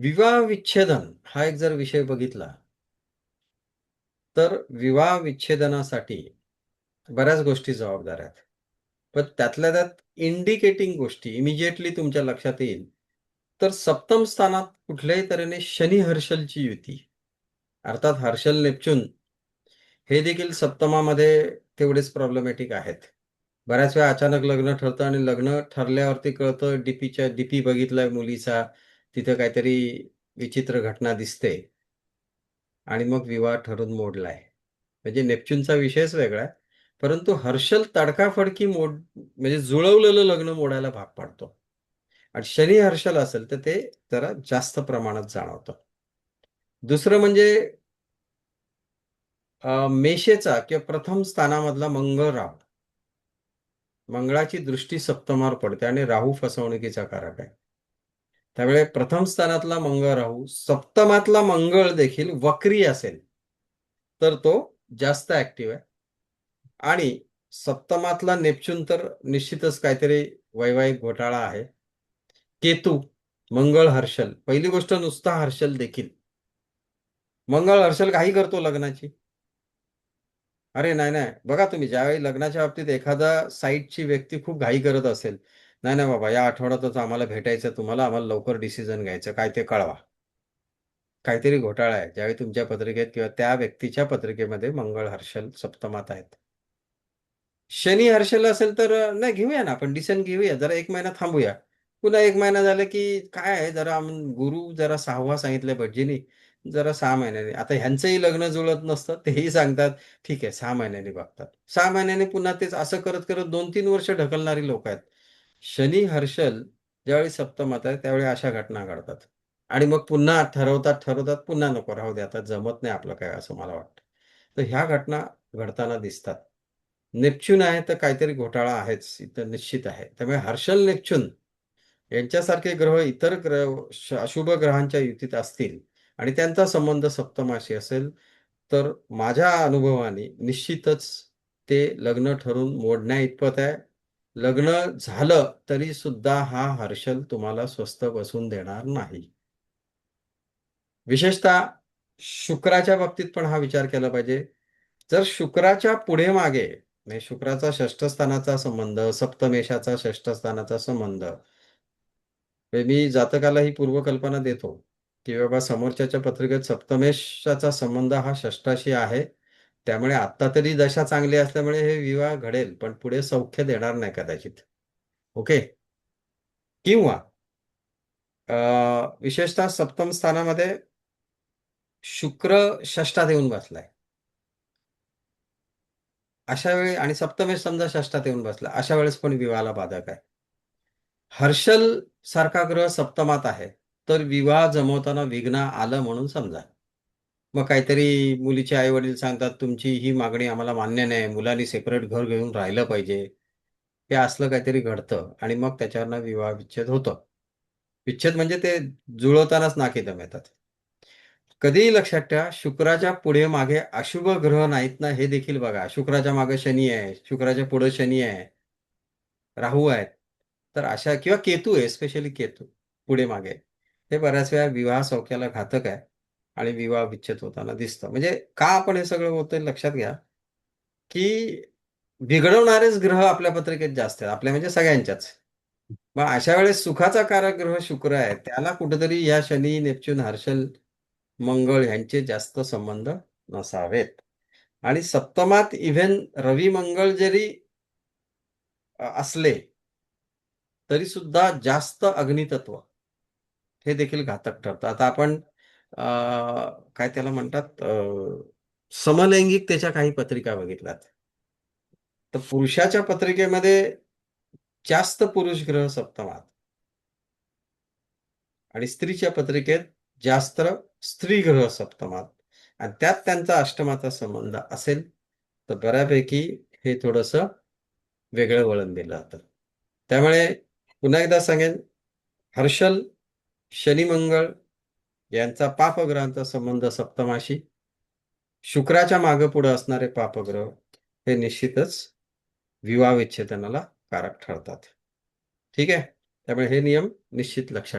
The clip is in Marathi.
विवाह विच्छेदन हा एक जर विषय बघितला तर विवाह विच्छेदनासाठी बऱ्याच गोष्टी जबाबदार आहेत. पण त्यातल्या त्यात इंडिकेटिंग गोष्टी इमिजिएटली तुमच्या लक्षात येईल. तर सप्तम स्थानात कुठल्याही तऱ्हेने शनी हर्षलची युती अर्थात हर्षल नेपच्यून हे देखील सप्तमामध्ये तेवढेच प्रॉब्लेमॅटिक आहेत. बऱ्याच वेळा अचानक लग्न ठरतं आणि लग्न ठरल्यावरती कळतं डीपीच्या डीपी बघितलाय मुलीचा तिथं काहीतरी विचित्र घटना दिसते. आणि मग विवाह ठरून मोडलाय. म्हणजे नेपच्यूनचा विषयच वेगळा. आहे परंतु हर्षल तडकाफडकी मोड म्हणजे जुळवलेलं लग्न मोडायला भाग पाडतो. आणि शनी हर्षल असेल तर ते जरा जास्त प्रमाणात जाणवतं. दुसरं म्हणजे मेषेचा किंवा प्रथम स्थानामधला मंगळ राहू मंगळाची दृष्टी सप्तमावर पडते आणि राहू फसवणुकीचा कारक आहे. त्यामुळे प्रथम स्थानातला मंगळ राहू सप्तमातला मंगळ देखील वक्री असेल. तर तो जास्त ऍक्टिव्ह आहे. आणि सप्तमातला नेपच्यून तर निश्चितच काहीतरी वैवाहिक घोटाळा आहे. केतू मंगळ हर्षल. पहिली गोष्ट नुसता हर्षल देखील. मंगळ हर्षल घाई करतो लग्नाची. अरे नाही नाही. बघा तुम्ही ज्यावेळी लग्नाच्या बाबतीत एखादा साईटची व्यक्ती खूप घाई करत असेल नाही नाही बाबा या आठवड्यातच आम्हाला भेटायचं तुम्हाला आम्हाला लवकर डिसिजन घ्यायचं काय ते कळवा. काहीतरी घोटाळा आहे ज्यावेळी तुमच्या पत्रिकेत किंवा त्या व्यक्तीच्या पत्रिकेमध्ये मंगळ हर्षल सप्तमात आहेत. शनी हर्षल असेल तर नाही घेऊया ना आपण डिसिजन घेऊया जरा एक महिना थांबूया. पुन्हा एक महिना झाला की काय आहे जरा गुरु जरा सहावा सांगितलं भटजीनी जरा सहा महिन्याने. आता ह्यांचंही लग्न जुळत नसतं तेही सांगतात ठीक आहे सहा महिन्यांनी बघतात. सहा महिन्याने पुन्हा तेच असं करत करत दोन तीन वर्ष ढकलणारी लोक आहेत. शनी हर्षल ज्यावेळी सप्तमात आहे त्यावेळी अशा घटना घडतात. आणि मग पुन्हा ठरवतात ठरवतात पुन्हा नको राहू दे आता जमत नाही आपलं काय असं मला वाटतं. तर ह्या घटना घडताना दिसतात. नेपच्यून आहे तर काहीतरी घोटाळा आहेच इथं निश्चित आहे. त्यामुळे हर्षल नेपच्यून यांच्यासारखे ग्रह इतर ग्रह श- अशुभ ग्रहांच्या युतीत असतील आणि त्यांचा संबंध सप्तमाशी असेल तर माझ्या अनुभवाने निश्चितच ते लग्न ठरून मोडण्या इतपत आहे. लग्न झालं तरी सुद्धा हा हर्षल तुम्हाला स्वस्त बसून देणार नाही. विशेषतः शुक्राच्या बाबतीत पण हा विचार केला पाहिजे. जर शुक्राच्या पुढे मागे म्हणजे शुक्राचा षष्ठ स्थानाचा संबंध सप्तमेशाचा षष्ठ स्थानाचा संबंध मी जातकाला ही पूर्वकल्पना देतो की बाबा समोरच्याच्या पत्रिकेत सप्तमेशाचा संबंध हा षष्ठाशी आहे. त्यामुळे आत्ता तरी दशा चांगली असल्यामुळे हे विवाह घडेल पण पुढे सौख्य देणार नाही कदाचित. ओके? किंवा विशेषतः सप्तम स्थानामध्ये शुक्र षष्ठात येऊन बसलाय. अशा वेळी आणि सप्तमेश समजा षष्ठात येऊन बसला अशा वेळेस पण विवाहाला बाधक आहे. हर्षल सारखा ग्रह सप्तमात आहे तर विवाह जमवताना विघ्न आलं म्हणून समजा. मग काहीतरी मुलीचे आई वडील सांगतात तुमची ही मागणी आम्हाला मान्य नाही. मुलांनी सेपरेट घर घेऊन राहिलं पाहिजे. हे असलं काहीतरी घडतं आणि मग त्याच्यावरनं विवाह विच्छेद होतं. विच्छेद म्हणजे ते जुळवतानाच नाकीदम येतात कधीही लक्षात ठेवा शुक्राच्या पुढे मागे अशुभ ग्रह नाहीत ना हे देखील बघा. शुक्राच्या मागे शनी आहे शुक्राच्या पुढे शनी आहे राहू आहेत. तर अशा किंवा केतू आहे स्पेशली केतू पुढे मागे. हे बऱ्याच वेळा विवाह सौख्याला घातक आहे. आणि विवाह विच्छेद होताना दिसतं. म्हणजे का आपण हे सगळं होतंय लक्षात घ्या की बिघडवणारेच ग्रह आपल्या पत्रिकेत जास्त आहेत. आपल्या म्हणजे सगळ्यांच्याच. मग अशा वेळेस सुखाचा कारक ग्रह शुक्र आहे त्याला कुठेतरी या शनी नेपच्यून हर्षल मंगळ यांचे जास्त संबंध नसावेत. आणि सप्तमात इव्हन रवी मंगळ जरी असले तरी सुद्धा जास्त अग्नितत्व हे देखील घातक ठरतं. आता आपण काय त्याला म्हणतात समलैंगिक त्याच्या काही पत्रिका बघितल्यात. तर पुरुषाच्या पत्रिकेमध्ये जास्त पुरुष ग्रह सप्तमात आणि स्त्रीच्या पत्रिकेत जास्त स्त्री ग्रह सप्तमात. आणि त्यात त्यांचा अष्टमाचा संबंध असेल तर बऱ्यापैकी हे थोडस वेगळं वळण दिलं जातं. त्यामुळे पुन्हा एकदा सांगेन हर्षल शनी मंगळ यांचा पापग्रहांचा संबंध सप्तमाशी. शुक्राच्या मागे पुढे असणारे पापग्रह हे निश्चितच विवाह विच्छेदनाला कारक ठरतात. ठीक आहे? त्यामुळे हे नियम निश्चित लक्षात